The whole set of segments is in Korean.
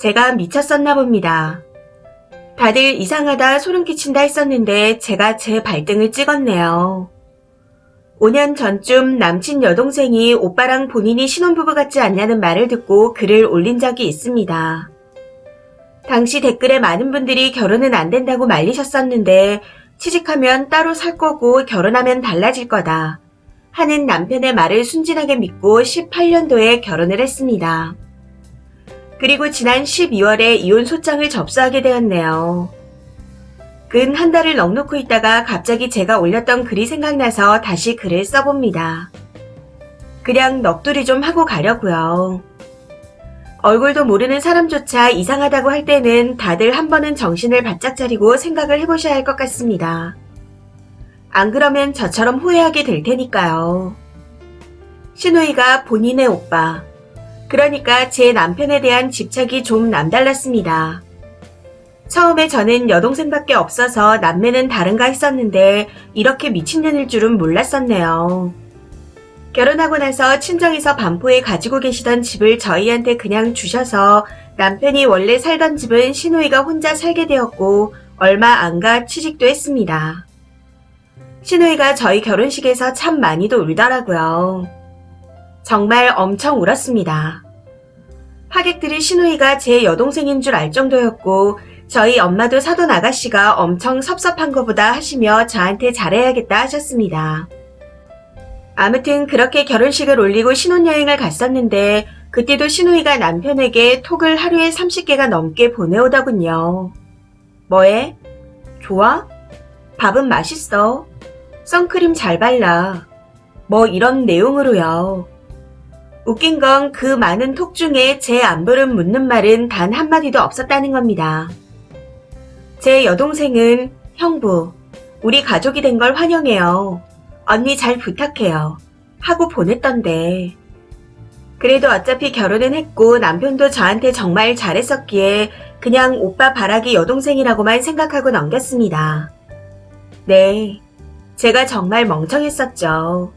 제가 미쳤었나 봅니다. 다들 이상하다 소름 끼친다 했었는데 제가 제 발등을 찍었네요. 5년 전쯤 남친 여동생이 오빠랑 본인이 신혼부부 같지 않냐는 말을 듣고 글을 올린 적이 있습니다. 당시 댓글에 많은 분들이 결혼은 안 된다고 말리셨었는데 취직하면 따로 살 거고 결혼하면 달라질 거다. 하는 남편의 말을 순진하게 믿고 18년도에 결혼을 했습니다. 그리고 지난 12월에 이혼 소장을 접수하게 되었네요. 근 한 달을 넉놓고 있다가 갑자기 제가 올렸던 글이 생각나서 다시 글을 써봅니다. 그냥 넋두리 좀 하고 가려고요. 얼굴도 모르는 사람조차 이상하다고 할 때는 다들 한 번은 정신을 바짝 차리고 생각을 해보셔야 할 것 같습니다. 안 그러면 저처럼 후회하게 될 테니까요. 신우이가 본인의 오빠. 그러니까 제 남편에 대한 집착이 좀 남달랐습니다. 처음에 저는 여동생밖에 없어서 남매는 다른가 했었는데 이렇게 미친년일 줄은 몰랐었네요. 결혼하고 나서 친정에서 반포에 가지고 계시던 집을 저희한테 그냥 주셔서 남편이 원래 살던 집은 신우이가 혼자 살게 되었고 얼마 안 가 취직도 했습니다. 신우이가 저희 결혼식에서 참 많이도 울더라고요. 정말 엄청 울었습니다. 하객들이 신우이가 제 여동생인 줄 알 정도였고 저희 엄마도 사돈 아가씨가 엄청 섭섭한 것보다 하시며 저한테 잘해야겠다 하셨습니다. 아무튼 그렇게 결혼식을 올리고 신혼여행을 갔었는데 그때도 신우이가 남편에게 톡을 하루에 30개가 넘게 보내오더군요. 뭐해? 좋아? 밥은 맛있어. 선크림 잘 발라. 뭐 이런 내용으로요. 웃긴 건 그 많은 톡 중에 제 안부를 묻는 말은 단 한마디도 없었다는 겁니다. 제 여동생은 형부, 우리 가족이 된 걸 환영해요. 언니 잘 부탁해요. 하고 보냈던데. 그래도 어차피 결혼은 했고 남편도 저한테 정말 잘했었기에 그냥 오빠 바라기 여동생이라고만 생각하고 넘겼습니다. 네. 제가 정말 멍청했었죠.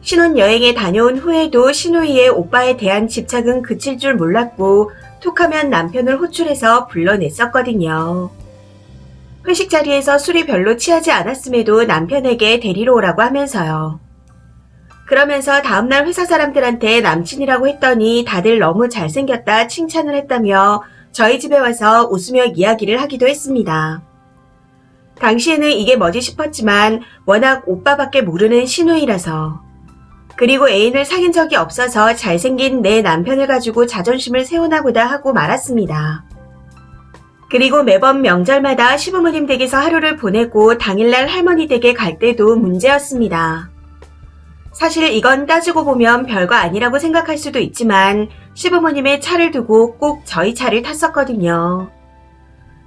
신혼여행에 다녀온 후에도 신우이의 오빠에 대한 집착은 그칠 줄 몰랐고 톡하면 남편을 호출해서 불러냈었거든요. 회식 자리에서 술이 별로 취하지 않았음에도 남편에게 데리러 오라고 하면서요. 그러면서 다음날 회사 사람들한테 남친이라고 했더니 다들 너무 잘생겼다 칭찬을 했다며 저희 집에 와서 웃으며 이야기를 하기도 했습니다. 당시에는 이게 뭐지 싶었지만 워낙 오빠밖에 모르는 신우이라서 그리고 애인을 사귄 적이 없어서 잘생긴 내 남편을 가지고 자존심을 세우나 보다 하고 말았습니다. 그리고 매번 명절마다 시부모님 댁에서 하루를 보내고 당일날 할머니 댁에 갈 때도 문제였습니다. 사실 이건 따지고 보면 별거 아니라고 생각할 수도 있지만 시부모님의 차를 두고 꼭 저희 차를 탔었거든요.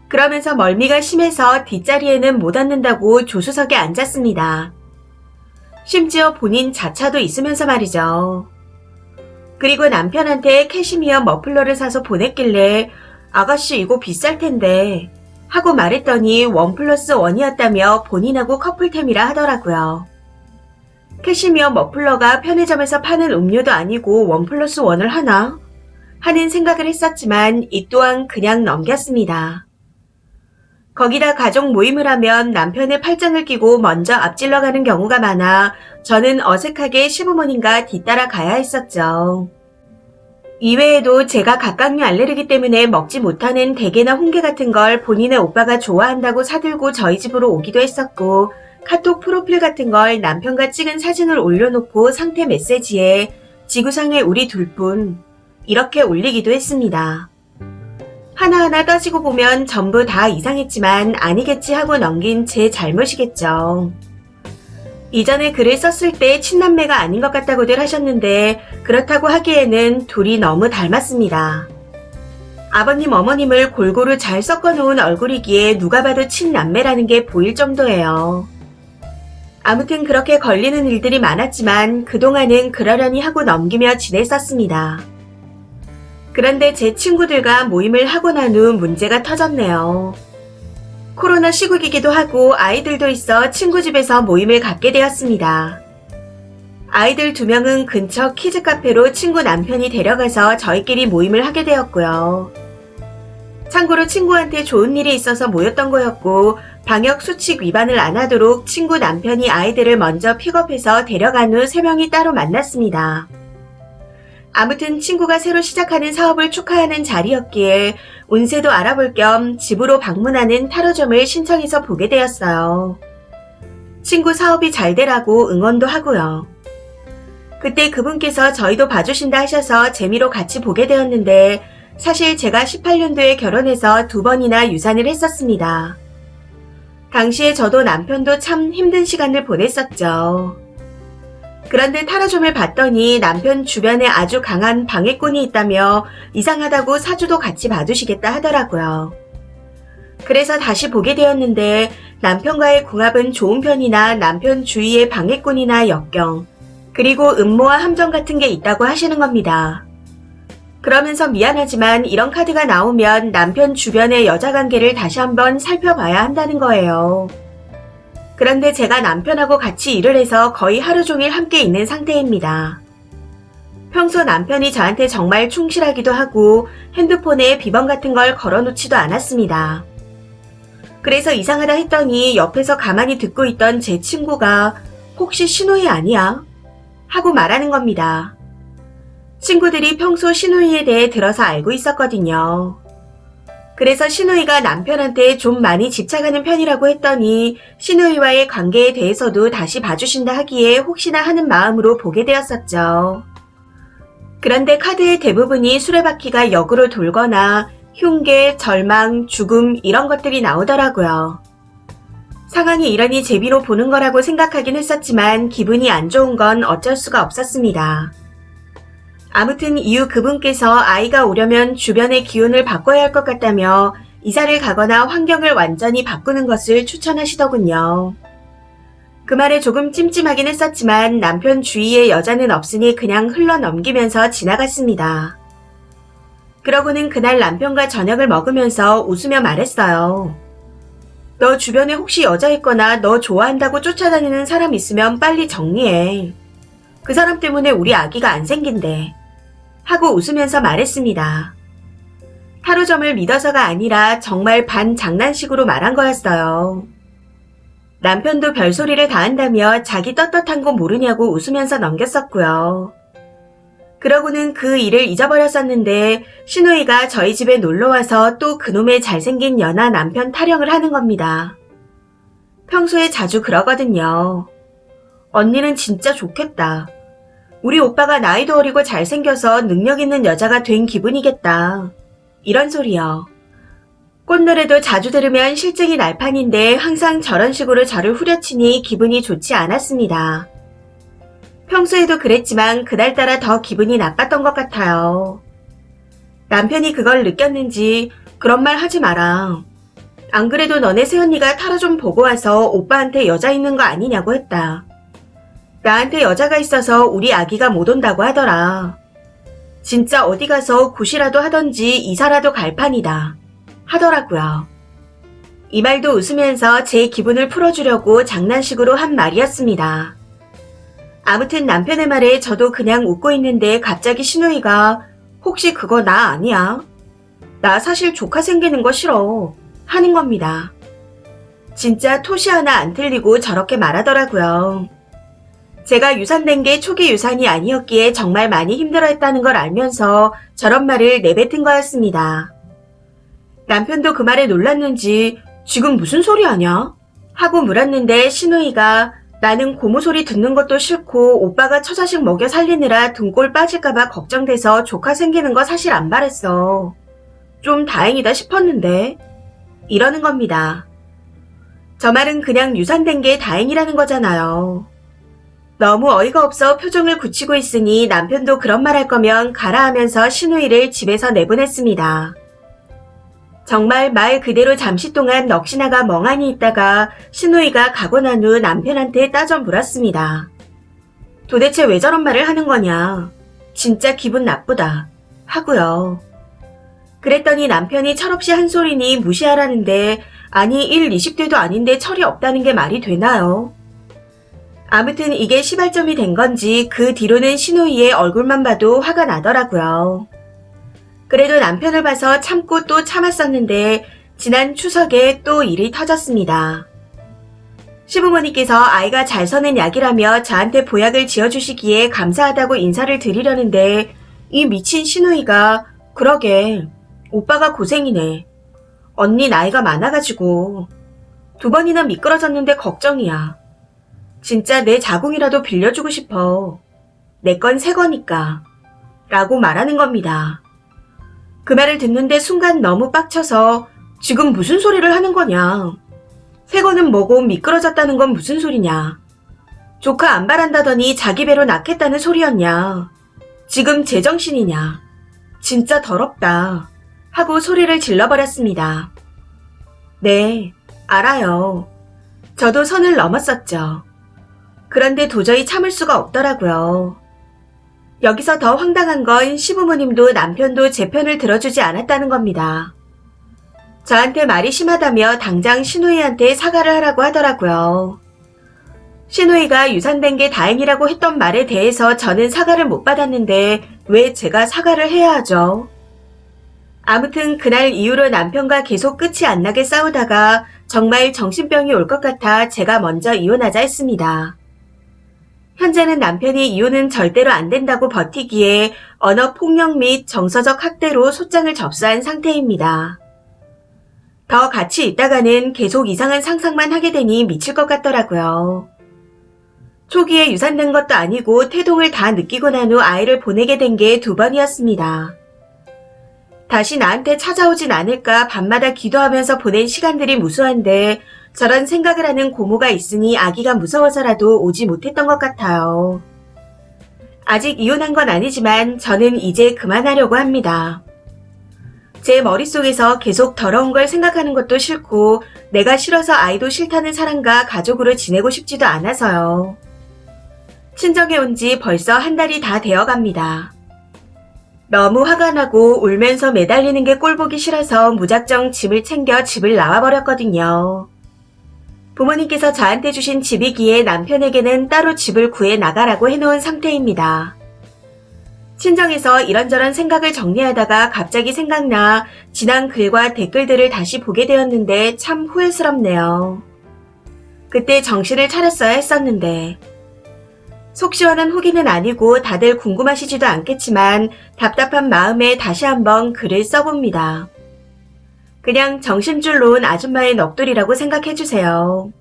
그러면서 멀미가 심해서 뒷자리에는 못 앉는다고 조수석에 앉았습니다. 심지어 본인 자차도 있으면서 말이죠. 그리고 남편한테 캐시미어 머플러를 사서 보냈길래 아가씨 이거 비쌀 텐데 하고 말했더니 원 플러스 원이었다며 본인하고 커플템이라 하더라고요. 캐시미어 머플러가 편의점에서 파는 음료도 아니고 원 플러스 원을 하나? 하는 생각을 했었지만 이 또한 그냥 넘겼습니다. 거기다 가족 모임을 하면 남편의 팔짱을 끼고 먼저 앞질러 가는 경우가 많아 저는 어색하게 시부모님과 뒤따라 가야 했었죠. 이외에도 제가 각각류 알레르기 때문에 먹지 못하는 대게나 홍게 같은 걸 본인의 오빠가 좋아한다고 사들고 저희 집으로 오기도 했었고 카톡 프로필 같은 걸 남편과 찍은 사진을 올려놓고 상태 메시지에 지구상에 우리 둘 뿐 이렇게 올리기도 했습니다. 하나하나 따지고 보면 전부 다 이상했지만 아니겠지 하고 넘긴 제 잘못이겠죠. 이전에 글을 썼을 때 친남매가 아닌 것 같다고들 하셨는데 그렇다고 하기에는 둘이 너무 닮았습니다. 아버님 어머님을 골고루 잘 섞어놓은 얼굴이기에 누가 봐도 친남매라는 게 보일 정도예요. 아무튼 그렇게 걸리는 일들이 많았지만 그동안은 그러려니 하고 넘기며 지냈었습니다. 그런데 제 친구들과 모임을 하고 난 후 문제가 터졌네요. 코로나 시국이기도 하고 아이들도 있어 친구 집에서 모임을 갖게 되었습니다. 아이들 두 명은 근처 키즈 카페로 친구 남편이 데려가서 저희끼리 모임을 하게 되었고요. 참고로 친구한테 좋은 일이 있어서 모였던 거였고 방역 수칙 위반을 안 하도록 친구 남편이 아이들을 먼저 픽업해서 데려간 후 세 명이 따로 만났습니다. 아무튼 친구가 새로 시작하는 사업을 축하하는 자리였기에 운세도 알아볼 겸 집으로 방문하는 타로점을 신청해서 보게 되었어요. 친구 사업이 잘 되라고 응원도 하고요. 그때 그분께서 저희도 봐주신다 하셔서 재미로 같이 보게 되었는데 사실 제가 18년도에 결혼해서 두 번이나 유산을 했었습니다. 당시에 저도 남편도 참 힘든 시간을 보냈었죠. 그런데 타로점을 봤더니 남편 주변에 아주 강한 방해꾼이 있다며 이상하다고 사주도 같이 봐주시겠다 하더라고요. 그래서 다시 보게 되었는데 남편과의 궁합은 좋은 편이나 남편 주위에 방해꾼이나 역경, 그리고 음모와 함정 같은 게 있다고 하시는 겁니다. 그러면서 미안하지만 이런 카드가 나오면 남편 주변의 여자 관계를 다시 한번 살펴봐야 한다는 거예요. 그런데 제가 남편하고 같이 일을 해서 거의 하루 종일 함께 있는 상태입니다. 평소 남편이 저한테 정말 충실하기도 하고 핸드폰에 비번 같은 걸 걸어놓지도 않았습니다. 그래서 이상하다 했더니 옆에서 가만히 듣고 있던 제 친구가 혹시 신호이 아니야? 하고 말하는 겁니다. 친구들이 평소 신우이에 대해 들어서 알고 있었거든요. 그래서 신우이가 남편한테 좀 많이 집착하는 편이라고 했더니 신우이와의 관계에 대해서도 다시 봐주신다 하기에 혹시나 하는 마음으로 보게 되었었죠. 그런데 카드의 대부분이 수레바퀴가 역으로 돌거나 흉계, 절망, 죽음 이런 것들이 나오더라고요. 상황이 이러니 제비로 보는 거라고 생각하긴 했었지만 기분이 안 좋은 건 어쩔 수가 없었습니다. 아무튼 이후 그분께서 아이가 오려면 주변의 기운을 바꿔야 할 것 같다며 이사를 가거나 환경을 완전히 바꾸는 것을 추천하시더군요. 그 말에 조금 찜찜하긴 했었지만 남편 주위에 여자는 없으니 그냥 흘러 넘기면서 지나갔습니다. 그러고는 그날 남편과 저녁을 먹으면서 웃으며 말했어요. 너 주변에 혹시 여자 있거나 너 좋아한다고 쫓아다니는 사람 있으면 빨리 정리해. 그 사람 때문에 우리 아기가 안 생긴대. 하고 웃으면서 말했습니다. 타로점을 믿어서가 아니라 정말 반 장난식으로 말한 거였어요. 남편도 별소리를 다 한다며 자기 떳떳한 거 모르냐고 웃으면서 넘겼었고요. 그러고는 그 일을 잊어버렸었는데 신우이가 저희 집에 놀러와서 또 그놈의 잘생긴 연하 남편 타령을 하는 겁니다. 평소에 자주 그러거든요. 언니는 진짜 좋겠다. 우리 오빠가 나이도 어리고 잘생겨서 능력 있는 여자가 된 기분이겠다. 이런 소리요. 꽃노래도 자주 들으면 실증이 날 판인데 항상 저런 식으로 저를 후려치니 기분이 좋지 않았습니다. 평소에도 그랬지만 그날따라 더 기분이 나빴던 것 같아요. 남편이 그걸 느꼈는지 그런 말 하지 마라. 안 그래도 너네 새언니가 타로 좀 보고 와서 오빠한테 여자 있는 거 아니냐고 했다. 나한테 여자가 있어서 우리 아기가 못 온다고 하더라. 진짜 어디 가서 굿이라도 하던지 이사라도 갈 판이다. 하더라고요. 이 말도 웃으면서 제 기분을 풀어주려고 장난식으로 한 말이었습니다. 아무튼 남편의 말에 저도 그냥 웃고 있는데 갑자기 신우이가 혹시 그거 나 아니야? 나 사실 조카 생기는 거 싫어. 하는 겁니다. 진짜 토시 하나 안 틀리고 저렇게 말하더라고요. 제가 유산된 게 초기 유산이 아니었기에 정말 많이 힘들어했다는 걸 알면서 저런 말을 내뱉은 거였습니다. 남편도 그 말에 놀랐는지 지금 무슨 소리 하냐? 하고 물었는데 신우이가 나는 고무 소리 듣는 것도 싫고 오빠가 처자식 먹여 살리느라 등골 빠질까봐 걱정돼서 조카 생기는 거 사실 안 바랬어. 좀 다행이다 싶었는데. 이러는 겁니다. 저 말은 그냥 유산된 게 다행이라는 거잖아요. 너무 어이가 없어 표정을 굳히고 있으니 남편도 그런 말 할 거면 가라 하면서 신우이를 집에서 내보냈습니다. 정말 말 그대로 잠시 동안 넋이나가 멍하니 있다가 신우이가 가고 난 후 남편한테 따져 물었습니다. 도대체 왜 저런 말을 하는 거냐? 진짜 기분 나쁘다. 하고요. 그랬더니 남편이 철없이 한 소리니 무시하라는데 아니 1, 20대도 아닌데 철이 없다는 게 말이 되나요? 아무튼 이게 시발점이 된 건지 그 뒤로는 신우이의 얼굴만 봐도 화가 나더라고요. 그래도 남편을 봐서 참고 또 참았었는데 지난 추석에 또 일이 터졌습니다. 시부모님께서 아이가 잘 서는 약이라며 저한테 보약을 지어주시기에 감사하다고 인사를 드리려는데 이 미친 시누이가 그러게 오빠가 고생이네. 언니 나이가 많아가지고 두 번이나 미끄러졌는데 걱정이야. 진짜 내 자궁이라도 빌려주고 싶어. 내 건 새 거니까. 라고 말하는 겁니다. 그 말을 듣는데 순간 너무 빡쳐서 지금 무슨 소리를 하는 거냐. 새 거는 뭐고 미끄러졌다는 건 무슨 소리냐. 조카 안 바란다더니 자기 배로 낳겠다는 소리였냐. 지금 제정신이냐. 진짜 더럽다. 하고 소리를 질러버렸습니다. 네, 알아요. 저도 선을 넘었었죠. 그런데 도저히 참을 수가 없더라고요. 여기서 더 황당한 건 시부모님도 남편도 제 편을 들어주지 않았다는 겁니다. 저한테 말이 심하다며 당장 신우이한테 사과를 하라고 하더라고요. 신우이가 유산된 게 다행이라고 했던 말에 대해서 저는 사과를 못 받았는데 왜 제가 사과를 해야 하죠? 아무튼 그날 이후로 남편과 계속 끝이 안 나게 싸우다가 정말 정신병이 올 것 같아 제가 먼저 이혼하자 했습니다. 현재는 남편이 이혼은 절대로 안 된다고 버티기에 언어 폭력 및 정서적 학대로 소장을 접수한 상태입니다. 더 같이 있다가는 계속 이상한 상상만 하게 되니 미칠 것 같더라고요. 초기에 유산된 것도 아니고 태동을 다 느끼고 난 후 아이를 보내게 된 게 두 번이었습니다. 다시 나한테 찾아오진 않을까 밤마다 기도하면서 보낸 시간들이 무수한데 저런 생각을 하는 고모가 있으니 아기가 무서워서라도 오지 못했던 것 같아요. 아직 이혼한 건 아니지만 저는 이제 그만하려고 합니다. 제 머릿속에서 계속 더러운 걸 생각하는 것도 싫고 내가 싫어서 아이도 싫다는 사람과 가족으로 지내고 싶지도 않아서요. 친정에 온 지 벌써 한 달이 다 되어 갑니다. 너무 화가 나고 울면서 매달리는 게 꼴보기 싫어서 무작정 짐을 챙겨 집을 나와버렸거든요. 부모님께서 저한테 주신 집이기에 남편에게는 따로 집을 구해 나가라고 해놓은 상태입니다. 친정에서 이런저런 생각을 정리하다가 갑자기 생각나 지난 글과 댓글들을 다시 보게 되었는데 참 후회스럽네요. 그때 정신을 차렸어야 했었는데 속 시원한 후기는 아니고 다들 궁금하시지도 않겠지만 답답한 마음에 다시 한번 글을 써봅니다. 그냥 정신줄 놓은 아줌마의 넋두리라고 생각해주세요.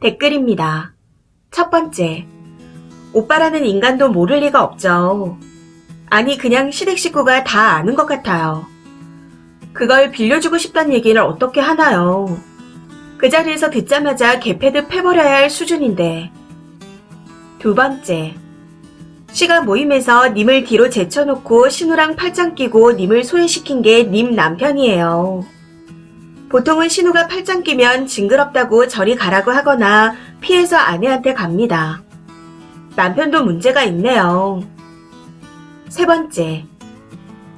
댓글입니다. 첫 번째. 오빠라는 인간도 모를 리가 없죠. 아니, 그냥 시댁 식구가 다 아는 것 같아요. 그걸 빌려주고 싶단 얘기를 어떻게 하나요? 그 자리에서 듣자마자 개패드 패버려야 할 수준인데. 두 번째. 시가 모임에서 님을 뒤로 제쳐놓고 신우랑 팔짱 끼고 님을 소외시킨 게 님 남편이에요. 보통은 신우가 팔짱 끼면 징그럽다고 저리 가라고 하거나 피해서 아내한테 갑니다. 남편도 문제가 있네요. 세 번째.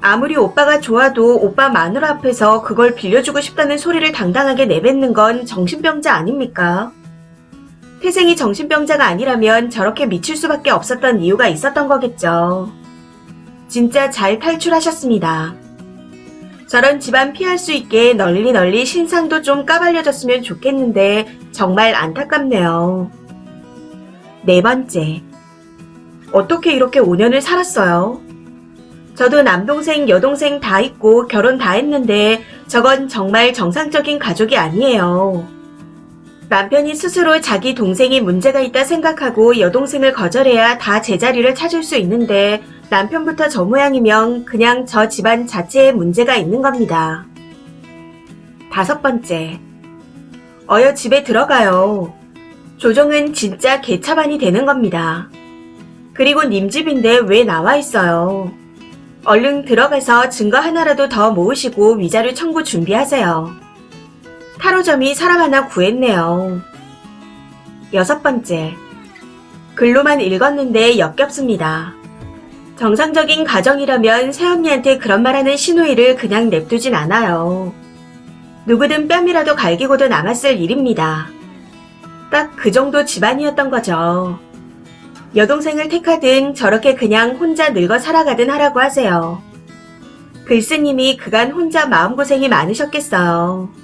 아무리 오빠가 좋아도 오빠 마누라 앞에서 그걸 빌려주고 싶다는 소리를 당당하게 내뱉는 건 정신병자 아닙니까? 태생이 정신병자가 아니라면 저렇게 미칠 수밖에 없었던 이유가 있었던 거겠죠. 진짜 잘 탈출하셨습니다. 저런 집안 피할 수 있게 널리 널리 신상도 좀 까발려졌으면 좋겠는데 정말 안타깝네요. 네 번째. 어떻게 이렇게 5년을 살았어요? 저도 남동생, 여동생 다 있고 결혼 다 했는데 저건 정말 정상적인 가족이 아니에요. 남편이 스스로 자기 동생이 문제가 있다 생각하고 여동생을 거절해야 다 제자리를 찾을 수 있는데 남편부터 저 모양이면 그냥 저 집안 자체에 문제가 있는 겁니다. 다섯 번째. 어여 집에 들어가요. 조정은 진짜 개차반이 되는 겁니다. 그리고 님 집인데 왜 나와 있어요? 얼른 들어가서 증거 하나라도 더 모으시고 위자료 청구 준비하세요. 타로점이 사람 하나 구했네요. 여섯 번째. 글로만 읽었는데 역겹습니다. 정상적인 가정이라면 새언니한테 그런 말하는 신우이를 그냥 냅두진 않아요. 누구든 뺨이라도 갈기고도 남았을 일입니다. 딱 그 정도 집안이었던 거죠. 여동생을 택하든 저렇게 그냥 혼자 늙어 살아가든 하라고 하세요. 글쓰님이 그간 혼자 마음고생이 많으셨겠어요.